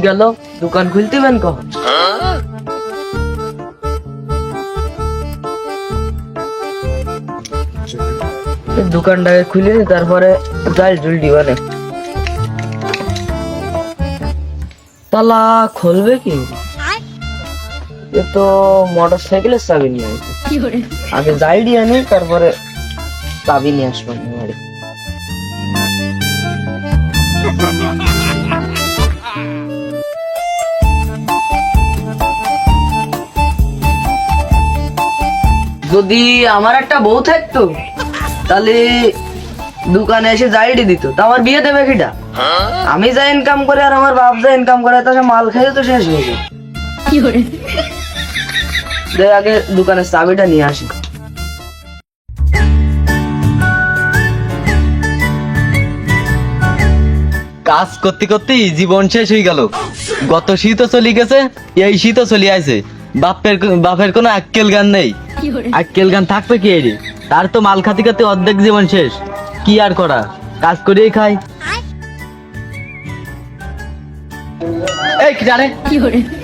গেল দোকান খুলতে বেন কখন? দোকানটাকে খুলে তারপরে জাল জুল দিবানে তালা খুলবে কি? তো মোটর সাইকেলের চাবি নিয়ে আসবে। আগে জাল দিয়ে আনি তারপরে চাবি নিয়ে আসব বাড়ি। যদি আমার একটা বউ থাকতো তাহলে দোকানে এসে জাইডি দিত। তা আমার বিয়ে দেবে কিটা? আমি যা ইনকাম করে আর আমার বাপ যা ইনকাম করে তা সে মাল খেয়ে তো শেষ হয়ে যায়। দে আগে দোকানের চাবিটা নিয়ে আসি। কাজ করতে করতেই জীবন শেষ হয়ে গেল। গত শীতও চলে গেছে এই শীতও চলে আছে বাপের বাপের কোনো আক্কেল গান নেই। আক্কেল গান থাকবে কি এর তার তো মাল খাতে খাতে অর্ধেক জীবন শেষ। কি আর করা? কাজ করেই খাই এই কি জানে?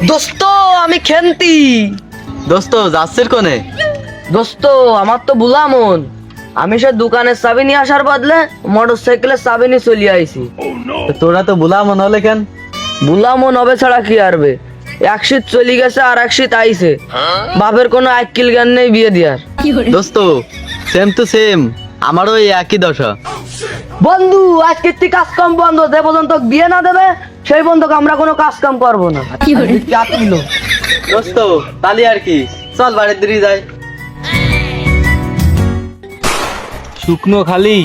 দোস্ত আমি খেন্তি। দোস্ত যাচ্ছের কোনে? দোস্ত আমার তো বুলামন আমি সে দোকানের চাবি নিয়ে আসার বদলে মোটর সাইকেলের চাবি নিয়ে চলে আইছি। তোরা তো বুলা মনে হলে কেন? বুলামন হবে ছাড়া কি আরবে এক শীত চলে গেছে আর এক শীত আইছে। বাপের কোনো আক্কিল জ্ঞান নেই বিয়ে দিয়ার। দোস্ত সেম টু সেম আমারও এই একই দশা। বন্ধু আজকে তুই কাজ কাম বন্ধ যে পর্যন্ত বিয়ে না দেবে সেই পর্যন্ত আমরা কোনো কাজ কাম করব না। চাপ নিল দোস্ত তালি আর কি? চল বাড়ির দিকে যাই। শুকনো খালি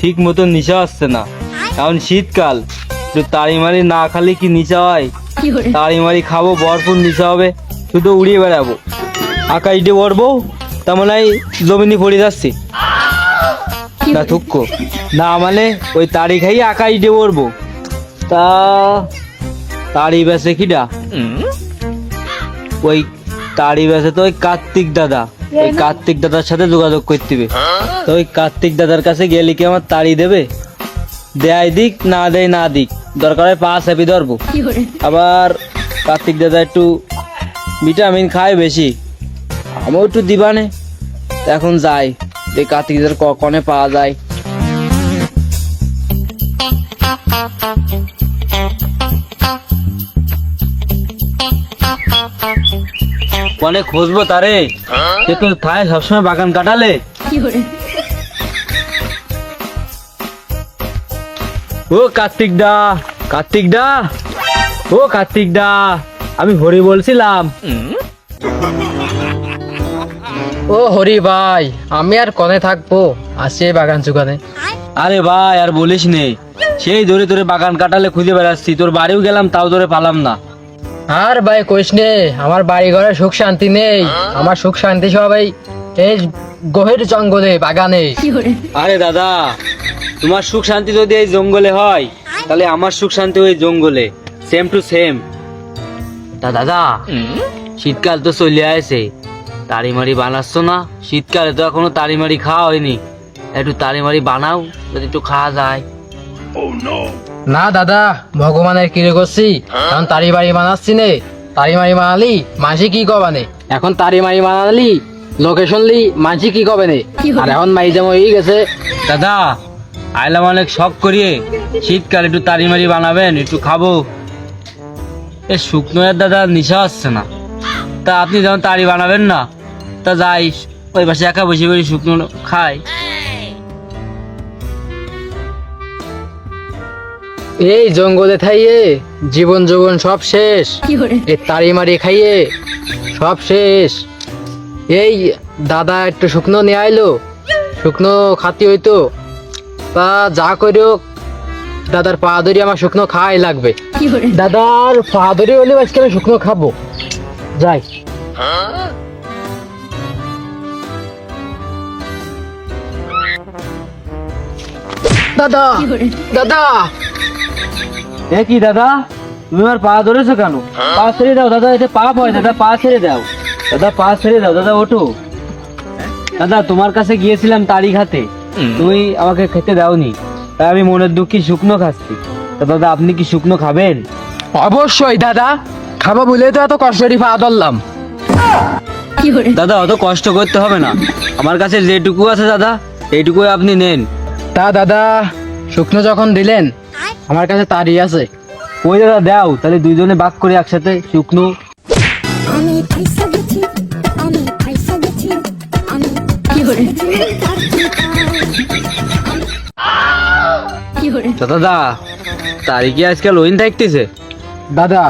ঠিক মতো নিশা আসছে না। এখন শীতকাল তো তাড়ি মারি না খালি কি নিশা হয়? তাড়ি মারি খাব ভরপুর নিশা হবে শুধু উড়িয়ে বেড়াবো। আকাশ দিয়ে পড়ব তা মানে জমিনি পড়ে যাচ্ছি। না থুক্ক না মানে ওই তাড়ি খাই আকাশ দিয়ে পড়ব তা তাড়ি বেসে কিডা? ওই তাড়ি বেসে তো ওই কার্তিক দাদা। ওই কার্তিক দাদার সাথে যোগাযোগ করতে হবে। তো ওই কার্তিক দাদার কাছে গেলে কি আমার তাড়ি দেবে? দেয় দিক না দেয় না দিক। দরকার হয় পাঁচ হ্যাপি ধরবো। আবার কার্তিক দাদা একটু ভিটামিন খায় বেশি। আমিও একটু দিবানে। এখন যাই। এই কার্তিক দাদার কখনে পাওয়া যায়। কনে খুঁজবো তারে? সে তো থায় সবসময় বাগান কাটালে। ও কার্তিক দা কার্তিক দা ও কার্তিক দা আমি হরি বলছিলাম। ও হরি ভাই আমি আর কনে থাকব? আসি এই বাগান চুকানে। আরে ভাই আর বলিস নে সেই ধরে ধরে বাগান কাটালে খুঁজে বেড়াচ্ছি তোর বাড়িও গেলাম তাও ধরে পালাম না। আর ভাই কইস নে আমার বাড়ি ঘরে সুখ শান্তি নেই আমার সুখ শান্তি সবাই এই গভীর জঙ্গলে বাগানে। আরে দাদা তোমার সুখ শান্তি যদি এই জঙ্গলে হয় তাহলে আমার সুখ শান্তি ওই জঙ্গলে সেম টু সেম তা দাদা শীতকাল তো চলে আসে তাড়ি মারি বানাচ্ছ না? শীতকালে তো এখনও তাড়ি মারি খাওয়া হয়নি। একটু তাড়ি মারি বানাও যদি একটু খাওয়া যায়। না দাদা ভগবানের কিরে করছি? এখন তারি বাড়ি বানাচ্ছি নে। তারি মারি বানালি মাঝি কি কবানে এখন তারি মারি বানালি লোকেশন লি মাঝি কি কবে নে? আর এখন মাই যেমন হয়ে গেছে। দাদা আইলাম অনেক শখ করিয়ে শীতকালে একটু তাড়ি মারি বানাবেন একটু খাব। এ শুকনো দাদা নিশা আসছে না। তা আপনি যেমন তাড়ি বানাবেন না তা যাই ওই পাশে একা বসে বসে শুকনো খাই। এই জঙ্গলে থাইয়ে জীবন জীবন সব শেষ। এই তাড়ি মারি খাইয়ে সব শেষ। এই দাদা একটু শুকনো নিয়ে আইলো। শুকনো খাতি হইতো। তা যা করিও দাদার পা ধরি আমার শুকনো খাই লাগবে। দাদার পা ধরি হলে আজকে আমি শুকনো খাব। যাই। দাদা দাদা। এ কি দাদা? তুমি আমার পা ধরেছো কেন? পা ছেড়ে দাও দাদা এটা পাপ হয় দাদা পা ছেড়ে দাও। দাদা পা ছেড়ে দাও দাদা ওঠো। দাদা তোমার কাছে গিয়েছিলাম তারিখ হাতে তুমি আমাকে খেতে দাওনি। তাই আমি মনের দুঃখী শুকনো খাচ্ছি। তা দাদা আপনি কি শুকনো খাবেন? অবশ্যই দাদা। খাব বলে তো এত কষ্টরি পা ধরলাম। দাদা অত কষ্ট করতে হবে না। আমার কাছে যেটুকু আছে দাদা এইটুকু আপনি নেন। তা দাদা শুকনো যখন দিলেন আমার কাছে তারই আছে। ওই দাদা দাও তাহলে দুইজনে বাক করে একসাথে শুকনো। গেছি আমি কি দাদা আজকাল ওইন থাকতেছে? দাদা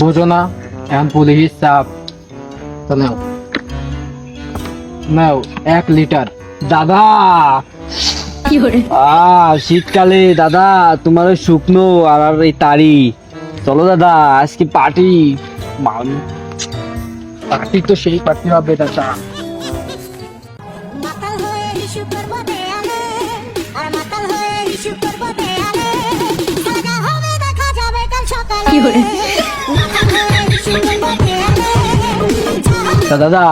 বুঝো না এখন পুলিশ চাপ। তো নাও। নাও এক লিটার। দাদা! আ শীতকালে দাদা তোমার ওই শুকনো আর আর এই তারি। চলো দাদা আজকে পার্টি। পার্টি তো সেই পার্টি হবে দাদা। হয়ে হয়ে হয়ে দাদা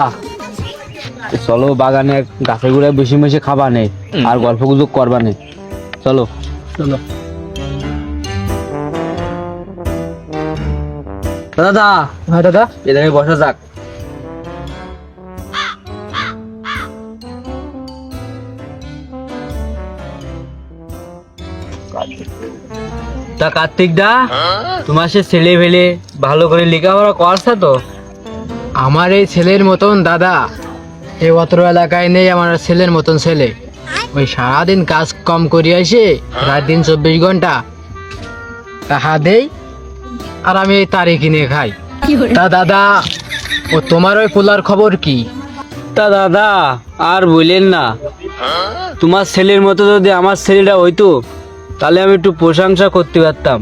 চলো বাগানে গাছে গুড়ে বসে বসে খাবা নে আর গল্প গুজব করবা নে। চলো। চলো। দাদা হ্যাঁ দাদা। এখানে বসা যাক। তা কার্তিক দা তোমার সে ছেলে ফেলে ভালো করে লেখাপড়া করছে তো? আমার এই ছেলের মতন দাদা। এই অত্র এলাকায় নেই আমার ছেলের মতন ছেলে। ওই সারাদিন কাজ কম করে আসে রাত দিন চব্বিশ ঘণ্টা। তাহা দেই আর আমি এই তারি কিনে খাই। তা দাদা ও তোমার ওই পোলার খবর কি? তা দাদা আর বললেন না। তোমার ছেলের মতো যদি আমার ছেলেটা হইতো তাহলে আমি একটু প্রশংসা করতে পারতাম।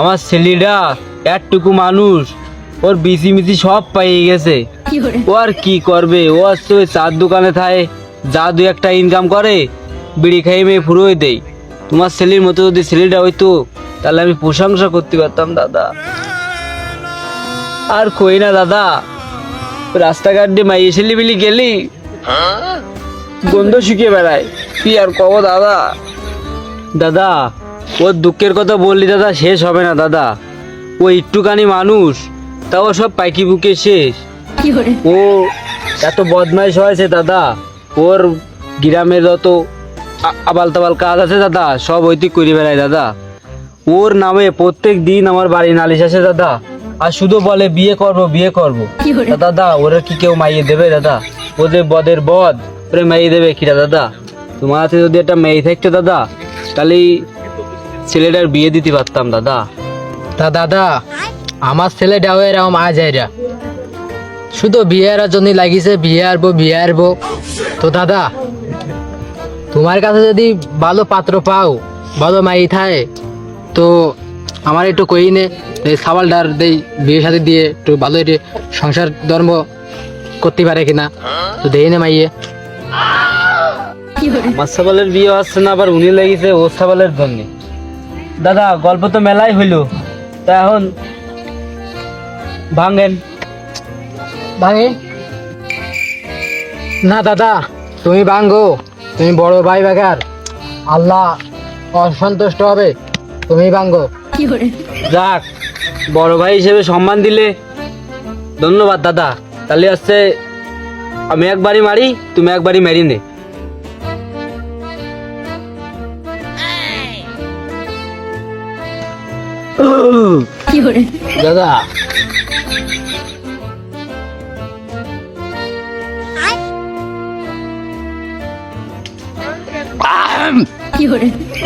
আমার ছেলেটা একটুকু মানুষ ওর বিচি মিচি সব পাইয়ে গেছে। ও আর কি করবে? ও আসছে ওই চার দোকানে থাকে। যা দু একটা ইনকাম করে, বিড়ি খাইয়ে মেয়ে ফুরোয় দেই তোমার ছেলের মতো যদি ছেলেটা হইতো, তাহলে আমি প্রশংসা করতে পারতাম, দাদা। আর কই না, দাদা। রাস্তাঘাট দিয়ে মাইয়ে ছেলে বিলি গেলি, গন্ধ শুকিয়ে বেড়ায়। কি আর কব, দাদা? দাদা, ওর দুঃখের কথা বললি, দাদা, শেষ হবে না, দাদা। ও একটুখানি মানুষ, তাও সব পাইকি বুকে শেষ। ও এত বদমাইশ হয়েছে দাদা। ওর গ্রামের যত আবাল তাবাল কাজ আছে দাদা সব ঐতিক করে বেড়ায় দাদা। ওর নামে প্রত্যেক দিন আমার বাড়ি নালিশ আসে দাদা। আর শুধু বলে বিয়ে করব বিয়ে করব। দাদা ওরা কি কেউ মাইয়ে দেবে দাদা? ওদের বদের বদ ওরে মাইয়ে দেবে কিরা দাদা? তোমার হাতে যদি একটা মেয়ে থাকতো দাদা তাহলে ছেলেটার বিয়ে দিতে পারতাম দাদা। তা দাদা আমার ছেলেটাও এরকম আজ এরা শুধু বিয়ের জন্য লাগিছে, বিয়ে আরবো বিয়ে আরবো তো দাদা, তোমার কাছে যদি ভালো পাত্র পাও, ভালো মাই থাকে, তো আমার একটু কই নে, এই সাবালটার দেই বিয়ে সাথে দিয়ে একটু ভালো একটু সংসার ধর্ম করতে পারে কিনা। তো দেই না মাইয়ে। আমার সাবালের বিয়ে হচ্ছে না, আবার উনি লেগেছে ও সাবালের জন্য। দাদা, গল্প তো মেলাই হইল। তা এখন ভাঙেন। ভাঙে। না দাদা তুমি ভাঙ্গো তুমি বড় ভাই বাগার। আল্লাহ অসন্তুষ্ট হবে তুমি ভাঙ্গো যাক বড় ভাই হিসেবে সম্মান দিলে। ধন্যবাদ দাদা। তাহলে হচ্ছে আমি একবারই মারি তুমি একবারই মারি নে। দাদা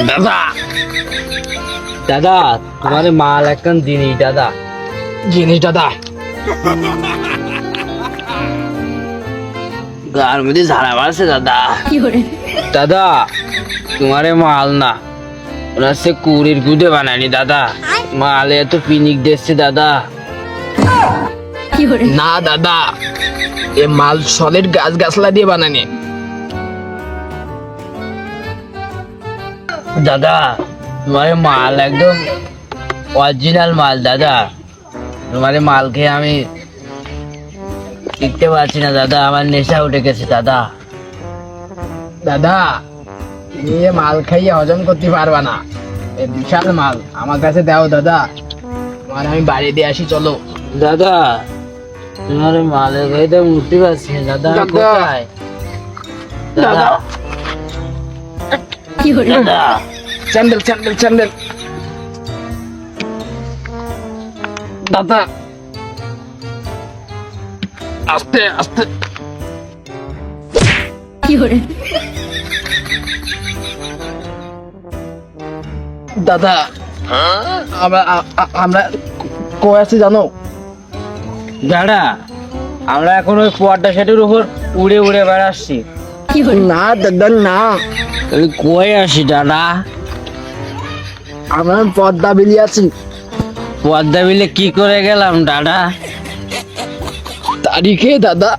দাদা। দাদা তোমার মাল একখান দাদা। জিনিস দাদা। গার মধ্যে ঝাড়া মারছে দাদা। দাদা তোমারে মাল না। ওরা সে কুড়ির গুদে বানায়নি দাদা। মালে এত পিনিক দিচ্ছে দাদা। না দাদা। এ মাল সলিড গাছ গাছলা দিয়ে বানানি দাদা তোমার মাল একদম অরিজিনাল মাল দাদা। তোমার মাল খেয়ে আমি টিকতে পারছি না দাদা। আমার নেশা উঠে গেছে দাদা। দাদা তুমি এ মাল খাইয়ে হজম করতে পারবা না। এ বিশাল মাল আমার কাছে দাও দাদা। তোমার আমি বাড়ি দিয়ে আসি চলো। দাদা তোমার মালের গাড়িতে উঠতে পারছি না দাদা। কোথায়? দাদা। দাদা। চ্যান্ডেল চ্যান্ডেল চ্যান্ডেল দাদা। আস্তে আস্তে। দাদা আমরা আমরা কই আছি জানো? দাদা আমরা এখন ওই কোয়ারটা সেটের উপর উড়ে উড়ে বেড়াচ্ছি। না দাদা না। আমি কই আসি দাদা? আমরা পদ্মা বিলি আছি। পদ্মা বিলে কি করে গেলাম দাদা? তারিখে দাদা।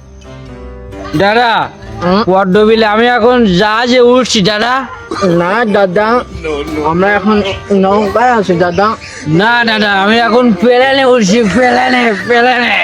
দাদা পদ্মা বিলে আমি এখন জাহাজে উঠছি দাদা। না দাদা আমরা এখন নৌকায় আছি দাদা। না দাদা আমি এখন প্লেনে উঠছি প্লেনে প্লেনে।